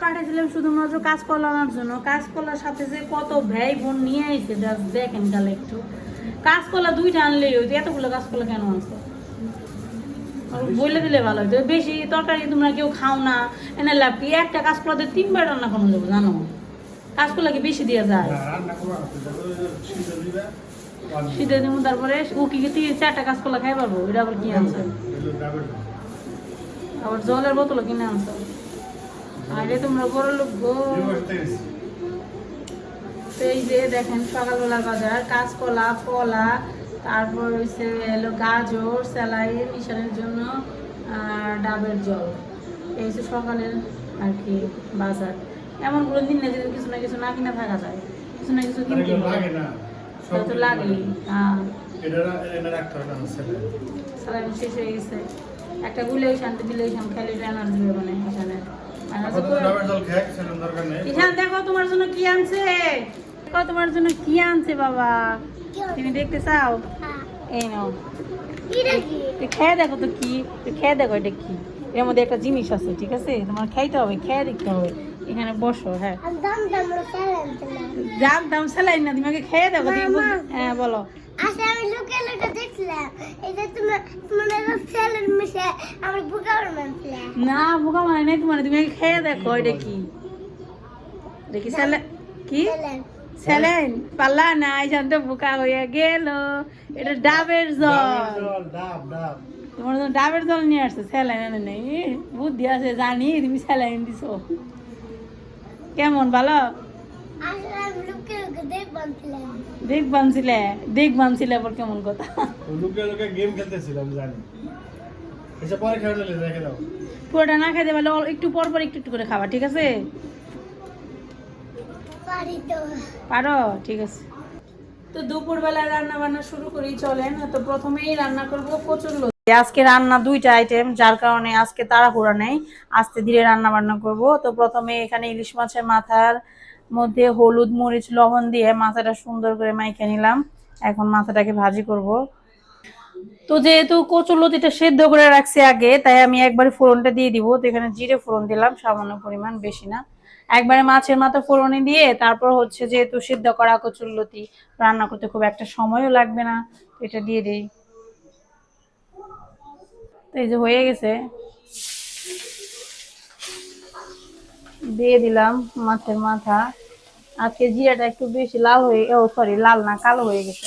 পাঠিয়েছিলাম শুধুমাত্র সাথে যে কত ব্যয় বোন নিয়ে আইছে দেখেন তাহলে একটু। কাজ কলা দুইটা আনলেই হইতো, এতগুলো কাজ কলা কেন আনছো? বলে দিলে ভালো হতো বেশি তরকারি তোমরা কেউ খাও না, এনে লাভ কি? একটা কাজ কলাতে তিনবার রান্না করানো যাব, জানো? কাজ কলা কি বেশি দেওয়া যায় শীতের দিন। তারপরে ও কি কি তিন চারটা কাজ কলা খাই পারব এটা আবার কি আনছে। আবার জলের বোতলও কিনে আনছো। আরে তোমরা বড় লোক গো। এই যে দেখেন সকালবেলা বাজার কাঁচকলা কলা তারপর হচ্ছে এলো গাজর স্যালাই মিশানের জন্য আর ডাবের জল। এই হচ্ছে সকালের আর কি বাজার। এমন কোনো দিন না যেদিন কিছু না কিছু না কিনা থাকা যায়। কিছু না কিছু কিনতে লাগে না সেটা তো লাগেই হ্যাঁ। এটা এটা রাখতে হবে না ছেলে। স্যালাইন শেষ হয়ে গেছে। একটা গুলেও শান্তি দিলেই শান্তি খালি এনার্জি হবে মানে এখানে ঈশান দেখো তোমার জন্য কি আনছে। দেখো তোমার জন্য কি আনছে বাবা। তুমি দেখতে চাও? এই নাও। তুই খেয়ে দেখো তো কি তুই খেয়ে দেখো এটা কি। এর মধ্যে একটা জিনিস আছে ঠিক আছে? তোমার খাইতে হবে খেয়ে দেখতে হবে। এখানে বসো হ্যাঁ। জানতাম স্যালাইন না। তুমি খেয়ে মামা। হ্যাঁ বলো। আচ্ছা আমি লুকে লুকে দেখলাম। এটা তোমার তোমার ছেলের মিশে আমার বুকার মানছিলাম না বোকা মানে নাই তোমার তুমি আগে খেয়ে দেখো এটা কি দেখি স্যালাই কি? ছেলের স্যালাইন পাল্লা না ঈশান তো বোকা হয়ে গেল। এটা ডাবের জল। জল ডাব ডাব। তোমার ডাবের জল নিয়ে আসছে স্যালাইন এনে নেই। বুদ্ধি আছে জানি তুমি স্যালাইন দিছো। কেমন ভালো? দেখ বানছিলে দেখ বানছিলে আবার কেমন কথা? তো লুকে লুকে গেম খেলতেছিলাম জানি। এসে পরে খেয়ে রেখে দাও পুরোটা না পারলে একটু পর পর একটু একটু করে খাবা ঠিক আছে? পারো ঠিক আছে। তো দুপুরবেলা রান্না বান্না শুরু করি চলেন। তো প্রথমেই রান্না করব কচুর আজকে রান্না দুইটা আইটেম যার কারণে আজকে তাড়াহুড়া নেই। আস্তে ধীরে রান্না বান্না করব। তো প্রথমে এখানে ইলিশ মাছের মাথার মধ্যে হলুদ, মরিচ, লবণ দিয়ে মাথাটা সুন্দর করে মাইখে নিলাম। এখন মাথাটাকে ভাজি করব। তো যেহেতু কচুর লতিটা সেদ্ধ করে রাখছি আগে, তাই আমি একবারে ফোড়নটা দিয়ে দিব। তো এখানে জিরে ফোড়ন দিলাম, সামান্য পরিমাণ, বেশি না। একবারে মাছের মাথা ফোড়নে দিয়ে তারপর হচ্ছে যেহেতু সিদ্ধ করা কচুর লতি রান্না করতে খুব একটা সময়ও লাগবে না। এটা দিয়ে দিই। তো এই যে হয়ে গেছে। দিয়ে দিলাম মাছের মাথা। আজকে জিরাটা একটু বেশি লাল হয়ে ও সরি লাল না, কালো হয়ে গেছে।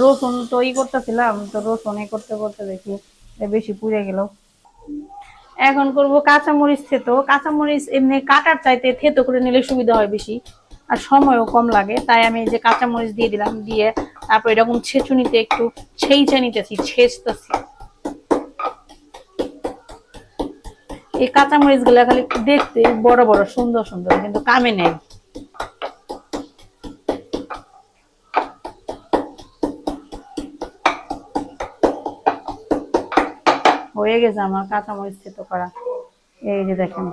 রসুন তো ই করতেছিলাম, তো রসুন এ করতে করতে দেখি বেশি পুড়ে গেল। এখন করব কাঁচামরিচ থেতো। কাঁচামরিচ এমনি কাটার চাইতে থেতো করে নিলে সুবিধা হয় বেশি, আর সময়ও কম লাগে। তাই আমি যে কাঁচামরিচ দিয়ে দিলাম, দিয়ে তারপর এরকম ছেঁচুনিতে একটু ছেইচে নিতেছি, ছেঁচতেছি। এই কাঁচামরিচগুলা খালি দেখতে বড় বড়, সুন্দর সুন্দর, কিন্তু কামে নেই। হয়ে গেছে আমার কাঁচামরিচ থেতো করা। এই যে দেখেন।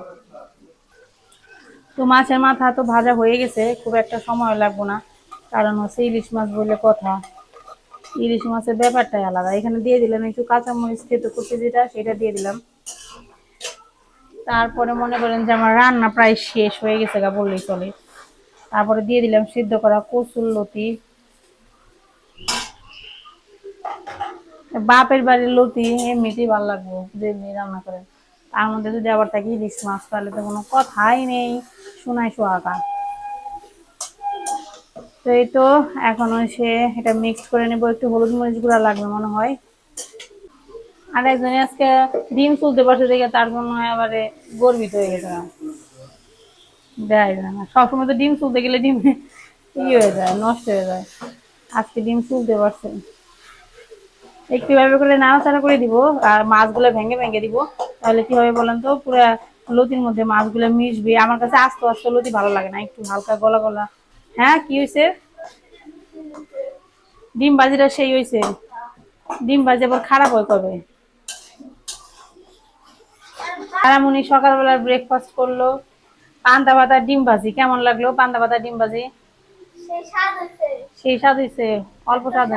তো মাছের মাথা তো ভাজা হয়ে গেছে, খুব একটা সময় লাগবো না, কারণ হচ্ছে ইলিশ মাছ বলে কথা। ইলিশ মাছের ব্যাপারটাই আলাদা। এখানে দিয়ে দিলাম একটু কাঁচামরিচ থেতো করতে যেটা, সেটা দিয়ে দিলাম। তারপরে মনে করেন যে আমার রান্না প্রায় শেষ হয়ে গেছে গা, বললেই চলে। তারপরে দিয়ে দিলাম সিদ্ধ করা কচুর লতি। বাপের বাড়ির লতি এমনিতেই ভালো লাগবো, যে রান্না করে। তার মধ্যে যদি আবার থাকি ইলিশ মাছ, তাহলে তো কোনো কথাই নেই। শোনাই সোহাগা। তো এই তো, এখন সে এটা মিক্স করে নেব, একটু হলুদ মরিচ গুঁড়া লাগবে মনে হয়। আর একজনে আজকে ডিম তুলতে পারছে দেখে তার হয় আবারে গর্বিত হয়ে গেছে দেয় না সবসময় তো ডিম তুলতে গেলে ডিম ই হয়ে যায়, নষ্ট হয়ে যায়। আজকে ডিম তুলতে পারছে একটু ভাবে করে নাড়াচাড়া করে দিব আর মাছগুলো ভেঙে ভেঙে দিব। তাহলে কি হবে বলেন তো, পুরো লতির মধ্যে মাছগুলো মিশবে। আমার কাছে আস্তে আস্তে লতি ভালো লাগে না, একটু হালকা গলা গলা। হ্যাঁ কি হয়েছে ডিম বাজিটা সেই হয়েছে ডিম বাজি আবার খারাপ হয় কবে? আরামুনি সকালবেলার ব্রেকফাস্ট করল। পান্তা ভাতা ডিম ভাজি কেমন লাগল পান্তা ভাতা ডিম ভাজি? সেই স্বাদ হয়েছে অল্প স্বাদ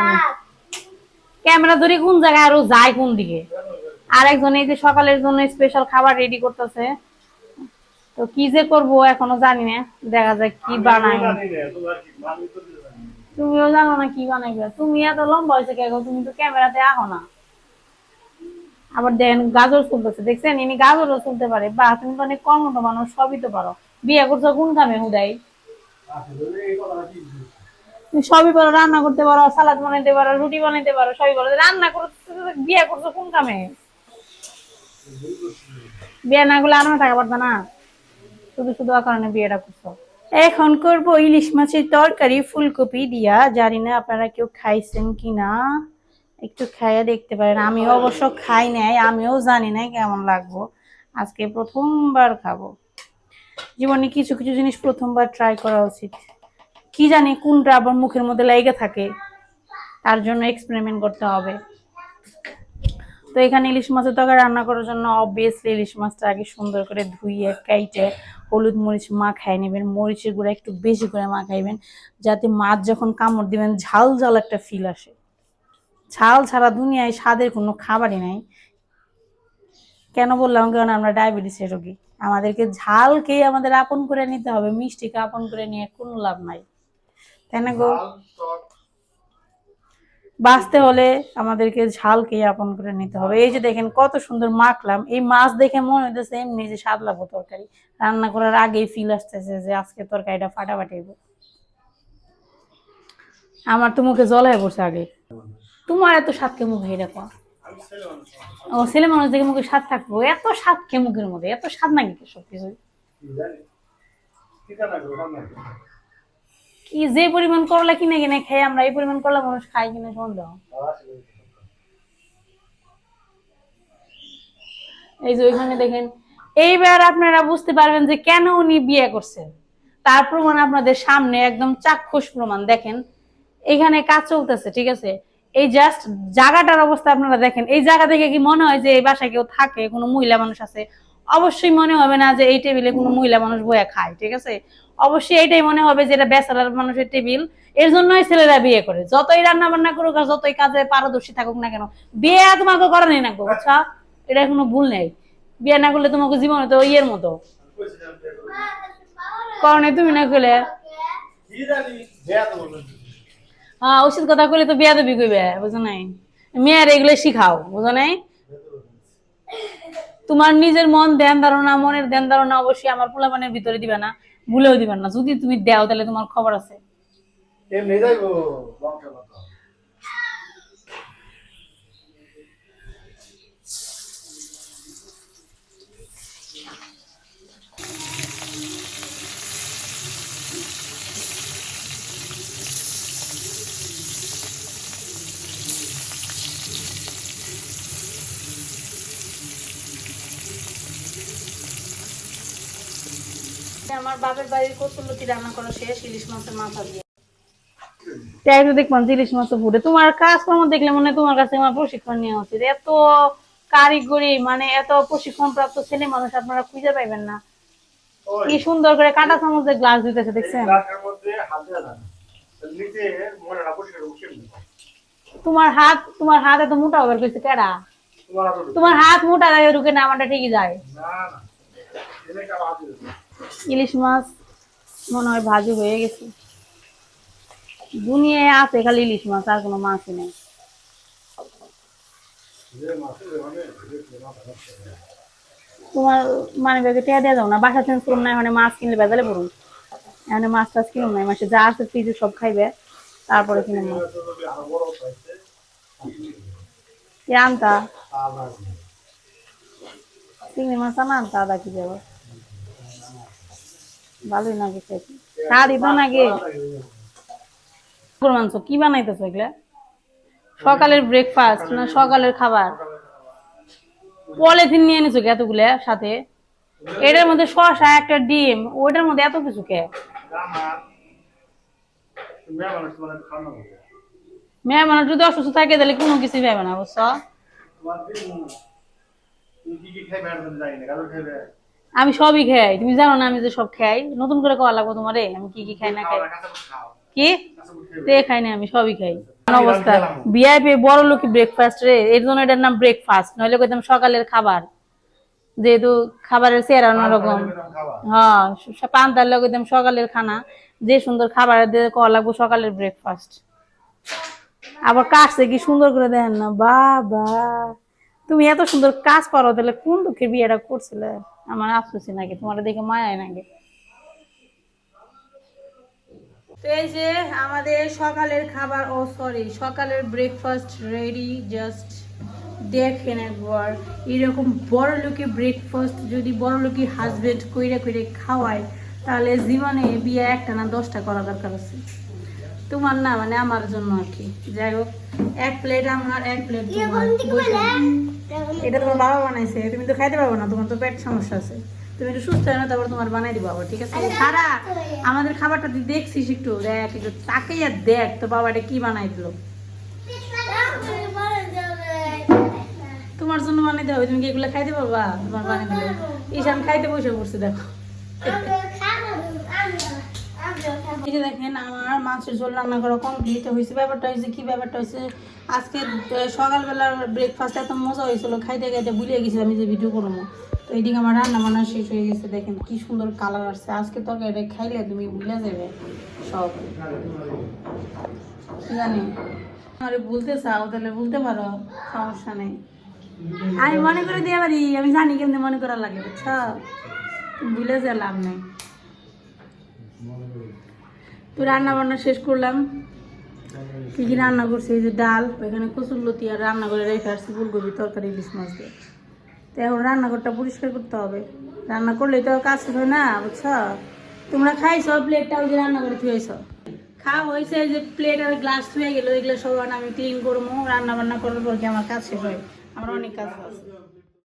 ক্যামেরা ধরে কোন জায়গায় আরও যায় কোন দিকে? আর একজন এই যে সকালের জন্য স্পেশাল খাবার রেডি করতেছে। তো কি যে করব এখনও জানি না। দেখা যাক কি বানাই। তুমিও জানো না কি বানাইবে। তুমি এত লম্বা হয়েছে কে? তুমি তো ক্যামেরাতে আহো না। আবার দেখেন গাজর চলতেছে দেখছেন? ইনি গাজরও চলতে পারে। বা তুমি তো অনেক কর্মঠ মানুষ, সবই তো পারো। বিয়ে করছ কোন কামে হুদাই? সবই পারো, রান্না করতে পারো, সালাদ বানাইতে পারো, রুটি বানাইতে পারো, সবই পারো। রান্না করতে বিয়ে করছ কোন কামে বিয়ে না করলে আরামে থাকা পারতো না। শুধু শুধু কারণে বিয়েটা করছ। এখন করব ইলিশ মাছের তরকারি, ফুলকপি দিয়া। জানি না আপনারা কেউ খাইছেন কিনা। একটু খাইয়ে দেখতে পারেন। আমি অবশ্য খাই নাই, আমিও জানি না কেমন লাগবো। আজকে প্রথমবার খাব। জীবনে কিছু কিছু জিনিস প্রথমবার ট্রাই করা উচিত। কি জানি কোনটা আবার মুখের মধ্যে লেগে থাকে, তার জন্য এক্সপেরিমেন্ট করতে হবে। তো এখানে ইলিশ মাছের তরকারি রান্না করার জন্য অবভিয়াসলি ইলিশ মাছটা আগে সুন্দর করে ধুইয়ে কাইটে হলুদ মরিচ মাখাই নেবেন। মরিচের গুঁড়া একটু বেশি করে মাখাইবেন, যাতে মাছ যখন কামড় দিবেন, ঝাল ঝাল একটা ফিল আসে। ঝাল ছাড়া দুনিয়ায় স্বাদের কোনো খাবারই নাই। কেন বললাম কারণ আমরা ডায়াবেটিসের রোগী। আমাদেরকে ঝালকেই আমাদের আপন করে নিতে হবে মিষ্টিকে আপন করে নিয়ে কোনো লাভ নাই। তাই না গো? বাঁচতে হলে আমাদেরকে ঝালকেই আপন করে নিতে হবে। এই যে দেখেন কত সুন্দর মাখলাম। এই মাছ দেখে মনে হইতেছে এমনি যে স্বাদ লাগবো তরকারি। রান্না করার আগেই ফিল আসতেছে যে আজকে তরকারিটা ফাটাফাটি হইবো। আমার তো মুখে জলাই পড়ছে আগে। তোমার এত স্বাদ কে মুখে এরকম আমি ছেলে মানুষ। ও ছেলে মানুষ দেখে মুখে স্বাদ থাকব এত স্বাদ কে মুখের মধ্যে এত স্বাদ নাকি সব কিছু কি জানি? কি জানা গো, রান্না করো। কি যে পরিমাণ করলা কিনে কিনে খাই আমরা এই পরিমাণ করলা মানুষ খাই কিনে সন্দেহ এই যে ওইখানে দেখেন এইবার আপনারা বুঝতে পারবেন যে কেন উনি বিয়ে করছেন তার প্রমাণ আপনাদের সামনে একদম চাক্ষুষ প্রমাণ দেখেন এখানে কাজ চলতেছে ঠিক আছে এই জাস্ট জায়গাটার অবস্থা আপনারা দেখেন। এই জায়গা থেকে কি মনে হয় যে এই বাসায় কেউ থাকে কোনো মহিলা মানুষ আছে? অবশ্যই মনে হবে না যে এই টেবিলে কোনো মহিলা মানুষ বয়ে খায় ঠিক আছে? অবশ্যই এটাই মনে হবে যে এটা ব্যাচেলার মানুষের টেবিলের জন্যই ছেলেরা বিয়ে করে। যতই রান্না বান্না করুক আর যতই কাজে পারদর্শী থাকুক না কেন বিয়ে তোমাকে করা নেই না গো বুঝছা? এটা কোনো ভুল নেই। বিয়ে না করলে তোমাকে জীবনে তো ইয়ের মতো। করণে তুমি না করলে। হ্যাঁ উচিত কথা কইলে তো বিয়া দেবি কইবে বুঝো নাই? মেয়ের এগুলো শিখাও বুঝো নাই? তোমার নিজের মন ধ্যান ধারণা মনের ধ্যান ধারণা অবশ্যই আমার পোলাপানের ভিতরে দিবে না ভুলেও দিবে না। যদি তুমি দেও তাহলে তোমার খবর আছে। এমনি যাইবো, আমার বাপের বাড়ির কচুলতি রান্না করা শেষ ইলিশ মাছের মাথা দিয়ে। তাই তো দেখবেন ইলিশ মাছ ফুটে তোমার কাজকর্ম দেখলে মনে হয় তোমার কাছে আমার প্রশিক্ষণ নেওয়া উচিত। এত কারিগরি মানে এত প্রশিক্ষণ প্রাপ্ত ছেলে মানুষ আপনারা খুঁজে পাইবেন না। কি সুন্দর করে কাঁটা চামচ দিয়ে গ্লাস দিতেছে দেখছেন? তোমার হাত তোমার হাত এত মোটা হবে কইছে কেডা? তোমার ঢুকে। হাত মোটা যায় ঢুকে না আমারটা ঠিকই যায়। না, না। ইলিশ মাছ মনে হয় ভাজি হয়ে গেছে। দুনিয়ায় আছে খালি ইলিশ মাছ আর কোনো মাছই নেই। তোমার মানে ব্যাগে টেয়া দেওয়া যাও না বাসা চেঞ্জ করুন না মানে মাছ কিনলে বেজালে পড়ুন। এখানে মাছ টাছ কিনুন না মাসে যা আছে ফ্রিজে সব খাইবে তারপরে কিনুন না তো যদি আরও বড় হইছে, কি আনতা চিংড়ি মাছ আনা আনতা আদা কি যাবে ভালোই নাকি খেতে? খা দিত নাকি? গরুর মাংস কি বানাইতেছো এগুলা? সকালের ব্রেকফাস্ট না সকালের খাবার? পলিথিন নিয়ে এনেছো কি এতগুলা সাথে? এটার মধ্যে শসা, একটা ডিম, ওইটার মধ্যে এত কিছু কে। মেয়ে মানুষ যদি অসুস্থ থাকে তাহলে কোনো কিছু পাবে না, বুঝছ? আমি সবই খাই। তুমি জানো না আমি যে সব খাই। নতুন করে খাওয়া লাগবো তোমারে? আমি কি কি খাই না খাই? কি? তে খাই না আমি সবই খাই। অবস্থা। বিআইপি বড় লোকি ব্রেকফাস্ট রে। এর জন্য এটার নাম ব্রেকফাস্ট নইলে কইতাম সকালের খাবার। যেহেতু খাবারের চেহারা অন্যরকম। হ্যাঁ পান্তার লোক কইতাম সকালের খানা। যে সুন্দর খাবার দিয়ে খাওয়া লাগবো সকালের ব্রেকফাস্ট আবার কাজটা কি সুন্দর করে দেখেন না? বাবা। তুমি এত সুন্দর কাজ পারো তাহলে কোন দুঃখের বিয়েটা করছিলে? আমার আফসোসই নাকি তোমার দেখে মায়াই নাকি তো এই যে আমাদের সকালের খাবার, ও সরি সকালের ব্রেকফাস্ট রেডি জাস্ট দেখেন একবার। এরকম বড় লোকে ব্রেকফাস্ট যদি বড় লোকে হাজবেন্ড কইরা কইরে খাওয়ায়, তাহলে জীবনে বিয়ে একটা না দশটা করা দরকার আছে। তোমার না মানে আমার জন্য আর কি। যাই হোক এক প্লেট আমার এক প্লেট বসে। এটা তোমার বাবা বানাইছে তুমি তো খাইতে পারব না তোমার তো পেট সমস্যা আছে। তুমি একটু সুস্থ হয় না তারপর তোমার বানাই দিবো আবার ঠিক আছে? সারা আমাদের খাবারটা তুই দেখছিস একটু দেখ একটু তাকাইয়া দেখ তো বাবাটা কি বানাই দিল। তোমার জন্য বানাই দেবো তুমি কি এগুলো খাইতে পারবা? তোমার বানাই দিলে। ঈশান খাইতে বসে পড়ছে দেখো। এই দেখেন, আমার মাছের ঝোল রান্না করা কমপ্লিট হয়েছে ব্যাপারটা হয়েছে কি, ব্যাপারটা হয়েছে, আজকে সকালবেলার ব্রেকফাস্ট এত মজা হয়েছিল, খাইতে খাইতে ভুলে গেছি আমি যে ভিডিও করব। তো এইদিকে আমার রান্না বান্না শেষ হয়ে গেছে, দেখেন কি সুন্দর কালার আসছে। আজকে তরকারিটা খাইলে তুমি ভুলে যাবে সব। জানি? আরে বলতে চাও, তাহলে বলতে পারো, সমস্যা নেই। আমি মনে করে দিয়ে পারি, আমি জানি কেমনি মনে করা লাগে, বুঝছ? ভুলে যা লাভ নেই তো রান্না বান্না শেষ করলাম। কি কি রান্না করছি? এই যে ডাল ওইখানে কচুর লতি আর রান্না করে রেখে আসছি ফুলকপি, তরকারি, ইলিশ মাছ দিয়ে। তো এখন রান্নাঘরটা পরিষ্কার করতে হবে। রান্না করলেই তো কাজ হয় না, বুঝছ? তোমরা খাইছো প্লেটটা ওই যে রান্না করে থুয়েছ খাওয়া হয়েছে যে প্লেট আর গ্লাস থুয়ে গেলো, এগুলো সব আমি ক্লিন করব রান্না বান্না করার পর কি আমার কাজ শেষ হয়? আমার অনেক কাজ আছে।